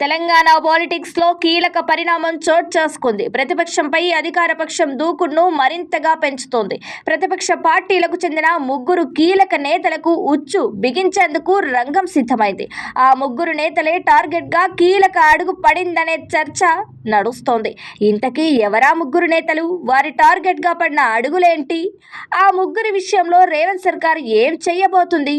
తెలంగాణ పాలిటిక్స్లో కీలక పరిణామం చోటు చేసుకుంది. ప్రతిపక్షంపై అధికార పక్షం దూకుడును మరింతగా పెంచుతోంది. ప్రతిపక్ష పార్టీలకు చెందిన ముగ్గురు కీలక నేతలకు ఉచ్చు బిగించేందుకు రంగం సిద్ధమైంది. ఆ ముగ్గురు నేతలే టార్గెట్గా కీలక అడుగు పడిందనే చర్చ నడుస్తోంది. ఇంతకీ ఎవరా ముగ్గురు నేతలు? వారి టార్గెట్గా పడిన అడుగులేంటి? ఆ ముగ్గురి విషయంలో రేవంత్ సర్కార్ ఏం చెయ్యబోతుంది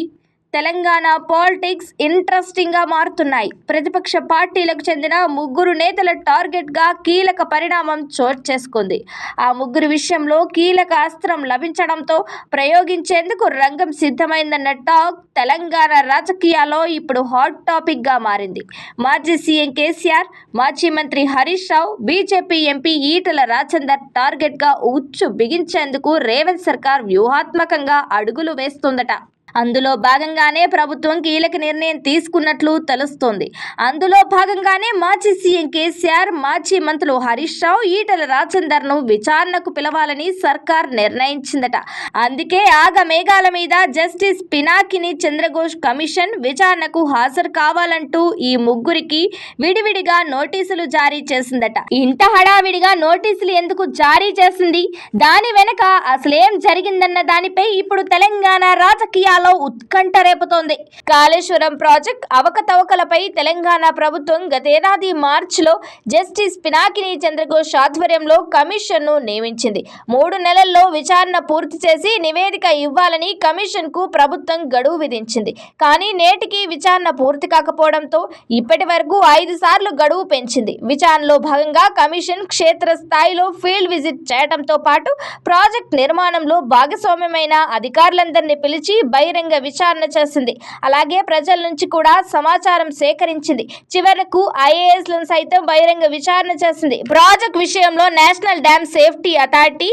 తెలంగాణ పాలిటిక్స్ ఇంట్రెస్టింగ్గా మారుతున్నాయి. ప్రతిపక్ష పార్టీలకు చెందిన ముగ్గురు నేతల టార్గెట్గా కీలక పరిణామం చోటు చేసుకుంది. ఆ ముగ్గురు విషయంలో కీలక అస్త్రం లభించడంతో ప్రయోగించేందుకు రంగం సిద్ధమైందన్న టాక్ తెలంగాణ రాజకీయాల్లో ఇప్పుడు హాట్ టాపిక్గా మారింది. మాజీ సీఎం కేసీఆర్ మాజీ మంత్రి హరీష్ రావు బీజేపీ ఎంపీ ఈటల రాజేందర్ టార్గెట్గా ఉచ్చు బిగించేందుకు రేవంత్ సర్కార్ వ్యూహాత్మకంగా అడుగులు వేస్తుందట. అందులో భాగంగానే ప్రభుత్వం కీలక నిర్ణయం తీసుకున్నట్లు తెలుస్తోంది. అందులో భాగంగానే మాజీ సీఎం కేసీఆర్ మాజీ మంత్రులు హరీష్ రావు ఈటల రాజేందర్ను విచారణకు పిలవాలని సర్కార్ నిర్ణయించిందట. అందుకే ఆగ మేఘాల మీద జస్టిస్ పినాకిని చంద్రఘోష్ కమిషన్ విచారణకు హాజరు కావాలంటూ ఈ ముగ్గురికి విడివిడిగా నోటీసులు జారీ చేసిందట. ఇంత హడావిడిగా నోటీసులు ఎందుకు జారీ చేసింది? దాని వెనక అసలేం జరిగిందన్న దానిపై ఇప్పుడు తెలంగాణ తెలంగాణలో ఉత్కంఠ రేపుతోంది కాళేశ్వరం ప్రాజెక్ట్ అవకతవకలపై తెలంగాణ ప్రభుత్వం గతేడాది మార్చిలో జస్టిస్ పినాకిని చంద్రఘోష్ ఆధ్వర్యంలో కమిషన్ను నియమించింది. మూడు నెలల్లో విచారణ పూర్తి చేసి నివేదిక ఇవ్వాలని కమిషన్కు ప్రభుత్వం గడువు విధించింది. కానీ నేటికి విచారణ పూర్తి కాకపోవడంతో ఇప్పటి వరకు ఐదు సార్లు గడువు పెంచింది. విచారణలో భాగంగా కమిషన్ క్షేత్ర స్థాయిలో ఫీల్డ్ విజిట్ చేయడంతో పాటు ప్రాజెక్ట్ నిర్మాణంలో భాగస్వామ్యమైన అధికారులందరినీ పిలిచి బహిరంగ బహిరంగ విచారణ చేసింది. అలాగే ప్రజల నుంచి కూడా సమాచారం సేకరించింది. చివరకు ఐఏఎస్లను సైతం బహిరంగ విచారణ చేసింది. ప్రాజెక్ట్ విషయంలో national dam safety authority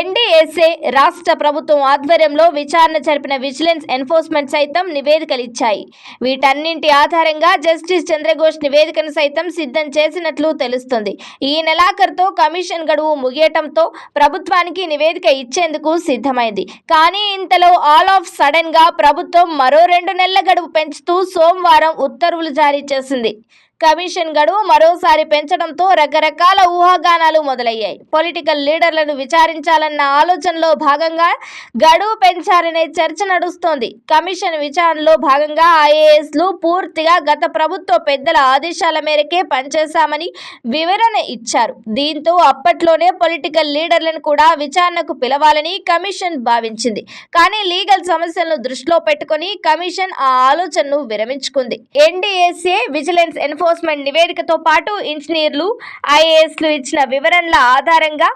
NDSA రాష్ట్ర ప్రభుత్వం ఆధ్వర్యంలో విచారణ జరిపిన విజిలెన్స్ ఎన్ఫోర్స్మెంట్ సైతం నివేదికలు ఇచ్చాయి. వీటన్నింటి ఆధారంగా జస్టిస్ చంద్రఘోష్ నివేదికను సైతం సిద్ధం చేసినట్లు తెలుస్తుంది. ఈ నెలాఖరుతో కమిషన్ గడువు ముగియటంతో ప్రభుత్వానికి నివేదిక ఇచ్చేందుకు సిద్ధమైంది. కానీ ఇంతలో ఆల్ ఆఫ్ సడన్ ప్రభుత్వం మరో రెండు నెలల గడువు పెంచుతూ సోమవారం ఉత్తర్వులు జారీ చేసింది. కమిషన్ గడువు మరోసారి పెంచడంతో రకరకాల ఊహాగానాలు మొదలయ్యాయి. పొలిటికల్ లీడర్లను విచారించాలన్న ఆలోచనలో భాగంగా గడువు పెంచారనే చర్చ నడుస్తోంది. కమిషన్ విచారణలో భాగంగా ఐఏఎస్లు పూర్తిగా గత ప్రభుత్వ పెద్దల ఆదేశాల మేరకే పనిచేశామని వివరణ ఇచ్చారు. దీంతో అప్పట్లోనే పొలిటికల్ లీడర్లను కూడా విచారణకు పిలవాలని కమిషన్ భావించింది. కానీ లీగల్ సమస్యలను దృష్టిలో పెట్టుకొని కమిషన్ ఆ ఆలోచనను విరమించుకుంది. ఎన్డీఎస్ఏ విజిలెన్స్ ఎన్ఫోర్స్మెంట్ నివేదికతో పాటు ఇంజనీర్లు ఐఏఎస్లు ఇచ్చిన వివరణల ఆధారంగా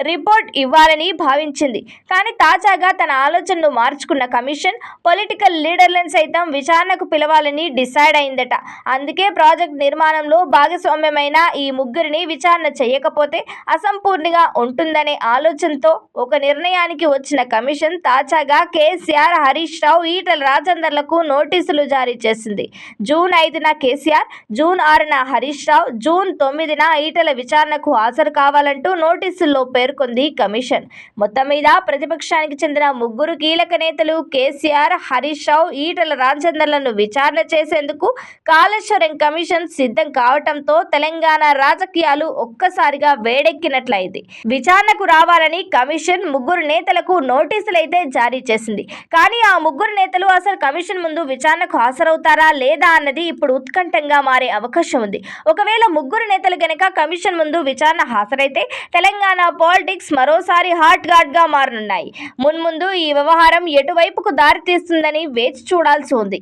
రిపోర్ట్ ఇవ్వాలని భావించింది. కానీ తాజాగా తన ఆలోచనను మార్చుకున్న కమిషన్ పొలిటికల్ లీడర్లను సైతం విచారణకు పిలవాలని డిసైడ్ అయిందట. అందుకే ప్రాజెక్ట్ నిర్మాణంలో భాగస్వామ్యమైన ఈ ముగ్గురిని విచారణ చేయకపోతే అసంపూర్ణంగా ఉంటుందనే ఆలోచనతో ఒక నిర్ణయానికి వచ్చిన కమిషన్ తాజాగా కేసీఆర్ హరీష్ రావు ఈటల రాజేందర్లకు నోటీసులు జారీ చేసింది. జూన్ ఐదున కేసీఆర్ జూన్ ఆరున హరీష్ రావు జూన్ తొమ్మిదిన ఈటల విచారణకు హాజరు కావాలంటూ నోటీసుల్లో పేర్కొంది కమిషన్. మొత్తం మీద ప్రతిపక్షానికి చెందిన ముగ్గురు కీలక నేతలు కేసీఆర్ హరీష్ రావు ఈటల రాజేందర్లను విచారణ చేసేందుకు కాళేశ్వరం కమిషన్ సిద్ధం కావటంతో తెలంగాణ రాజకీయాలు ఒక్కసారిగా వేడెక్కినట్లయింది. విచారణకు రావాలని కమిషన్ ముగ్గురు నేతలకు నోటీసులైతే జారీ చేసింది. కానీ ఆ ముగ్గురు నేతలు అసలు కమిషన్ ముందు విచారణకు హాజరవుతారా లేదా అన్నది ఇప్పుడు ఉత్కంఠంగా మారే అవకాశం ఉంది. ఒకవేళ ముగ్గురు నేతలు గనక కమిషన్ ముందు విచారణ హాజరైతే తెలంగాణ పాలిటిక్స్ మరోసారి హాట్ ఘాట్గా మారనున్నాయి. మున్ముందు ఈ వ్యవహారం ఎటువైపుకు దారితీస్తుందని వేచి చూడాల్సి ఉంది.